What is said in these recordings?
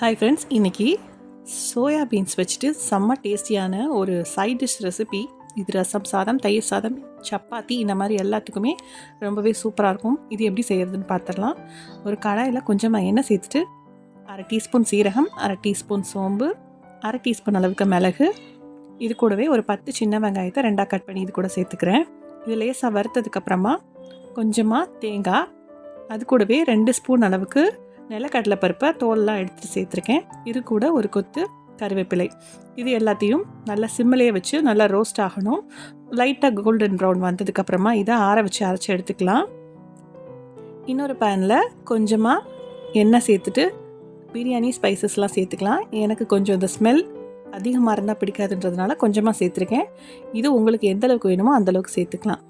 Hi friends இன்றைக்கி soya beans வச்சுட்டு செம்ம டேஸ்டியான ஒரு சைட் டிஷ் ரெசிபி இது ரசம் சாதம் தயிர் சாதம் சப்பாத்தி இந்த மாதிரி எல்லாத்துக்குமே ரொம்பவே சூப்பராக இருக்கும். இது எப்படி செய்கிறதுன்னு பார்த்துடலாம் ஒரு கடாயில் கொஞ்சமாக எண்ணெய் சேர்த்துட்டு அரை டீஸ்பூன் சீரகம் அரை டீஸ்பூன் சோம்பு அரை டீஸ்பூன் அளவுக்கு மிளகு. இது கூடவே ஒரு பத்து சின்ன வெங்காயத்தை ரெண்டாக கட் பண்ணி இது கூட சேர்த்துக்கிறேன். இது லேசாக வறுத்ததுக்கப்புறமா கொஞ்சமாக தேங்காய் அது கூடவே ரெண்டு ஸ்பூன் அளவுக்கு நிலக்கடலை பருப்பை தோல்லாம் எடுத்துட்டு சேர்த்துருக்கேன். இது கூட ஒரு கொத்து கருவேப்பிலை. இது எல்லாத்தையும் நல்லா சிம்மிலே வச்சு நல்லா ரோஸ்ட் ஆகணும். லைட்டாக கோல்டன் ப்ரௌன் வந்ததுக்கப்புறமா இதை ஆற வச்சு அரைச்சி எடுத்துக்கலாம். இன்னொரு பேனில் கொஞ்சமாக எண்ணெய் சேர்த்துட்டு பிரியாணி ஸ்பைசஸ்லாம் சேர்த்துக்கலாம். எனக்கு கொஞ்சம் இந்த ஸ்மெல் அதிகமாக இருந்தால் பிடிக்காதுன்றதுனால கொஞ்சமாக சேர்த்துருக்கேன். இது உங்களுக்கு எந்த அளவுக்கு வேணுமோ அந்தளவுக்கு சேர்த்துக்கலாம்.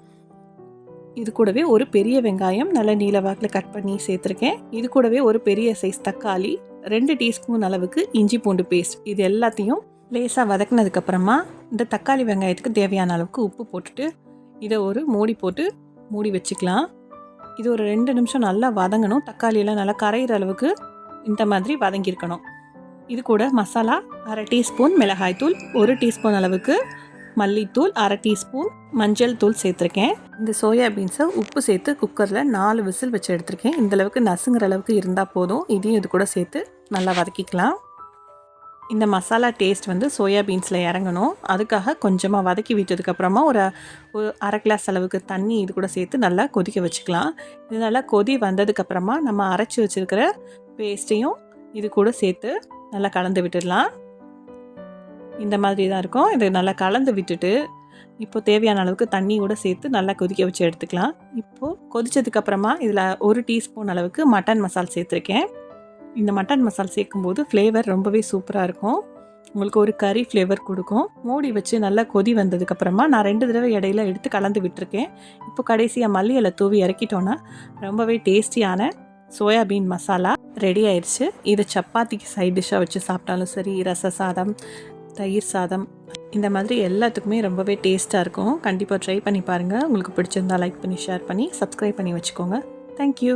இது கூடவே ஒரு பெரிய வெங்காயம் நல்ல நீல வாக்கில் கட் பண்ணி சேர்த்துருக்கேன். இது கூடவே ஒரு பெரிய சைஸ் தக்காளி ரெண்டு டீஸ்பூன் அளவுக்கு இஞ்சி பூண்டு பேஸ்ட் இது எல்லாத்தையும் லேசாக வதக்குனதுக்கப்புறமா இந்த தக்காளி வெங்காயத்துக்கு தேவையான அளவுக்கு உப்பு போட்டுட்டு இதை ஒரு மூடி போட்டு மூடி வச்சுக்கலாம். இது ஒரு ரெண்டு நிமிஷம் நல்லா வதங்கணும். தக்காளியெல்லாம் நல்லா கரையிற அளவுக்கு இந்த மாதிரி வதங்கியிருக்கணும். இது கூட மசாலா அரை டீஸ்பூன் மிளகாய்த்தூள் ஒரு டீஸ்பூன் அளவுக்கு மல்லித்தூள் அரை டீஸ்பூன் மஞ்சள் தூள் சேர்த்துருக்கேன். இந்த சோயா பீன்ஸை உப்பு சேர்த்து குக்கரில் நாலு விசில் வச்சு எடுத்திருக்கேன். இந்த அளவுக்கு நசுங்கிற அளவுக்கு இருந்தால் போதும். இதையும் இது கூட சேர்த்து நல்லா வதக்கிக்கலாம். இந்த மசாலா டேஸ்ட் வந்து சோயா பீன்ஸில் இறங்கணும். அதுக்காக கொஞ்சமாக வதக்கி விட்டதுக்கப்புறமா ஒரு ஒரு அரை கிளாஸ் அளவுக்கு தண்ணி இது கூட சேர்த்து நல்லா கொதிக்க வச்சுக்கலாம். இது நல்லா கொதி வந்ததுக்கப்புறமா நம்ம அரைச்சி வச்சுருக்கிற பேஸ்ட்டையும் இது கூட சேர்த்து நல்லா கலந்து விட்டுடலாம். இந்த மாதிரி தான் இருக்கும். இது நல்லா கலந்து விட்டுட்டு இப்போ தேவையான அளவுக்கு தண்ணி கூட சேர்த்து நல்லா கொதிக்க வச்சு எடுத்துக்கலாம். இப்போது கொதித்ததுக்கப்புறமா இதில் ஒரு டீஸ்பூன் அளவுக்கு மட்டன் மசால் சேர்த்துருக்கேன். இந்த மட்டன் மசால் சேர்க்கும்போது ஃப்ளேவர் ரொம்பவே சூப்பராக இருக்கும். உங்களுக்கு ஒரு கறி ஃப்ளேவர் கொடுக்கும். மூடி வச்சு நல்லா கொதி வந்ததுக்கப்புறமா நான் ரெண்டு தடவை இடையில எடுத்து கலந்து விட்டுருக்கேன். இப்போ கடைசியாக மல்லி இலை தூவி இறக்கிட்டோன்னா ரொம்பவே டேஸ்டியான சோயாபீன் மசாலா ரெடி ஆயிடுச்சு. இதை சப்பாத்திக்கு சைட் டிஷ்ஷாக வச்சு சாப்பிட்டாலும் சரி ரச சாதம் தயிர் சாதம். இந்த மாதிரி எல்லாத்துக்குமே ரொம்பவே டேஸ்ட்டாக இருக்கும். கண்டிப்பாக ட்ரை பண்ணி பாருங்கள் உங்களுக்கு பிடிச்சிருந்தா லைக் பண்ணி ஷேர் பண்ணி சப்ஸ்கிரைப் பண்ணி வச்சுக்கோங்க. தேங்க்யூ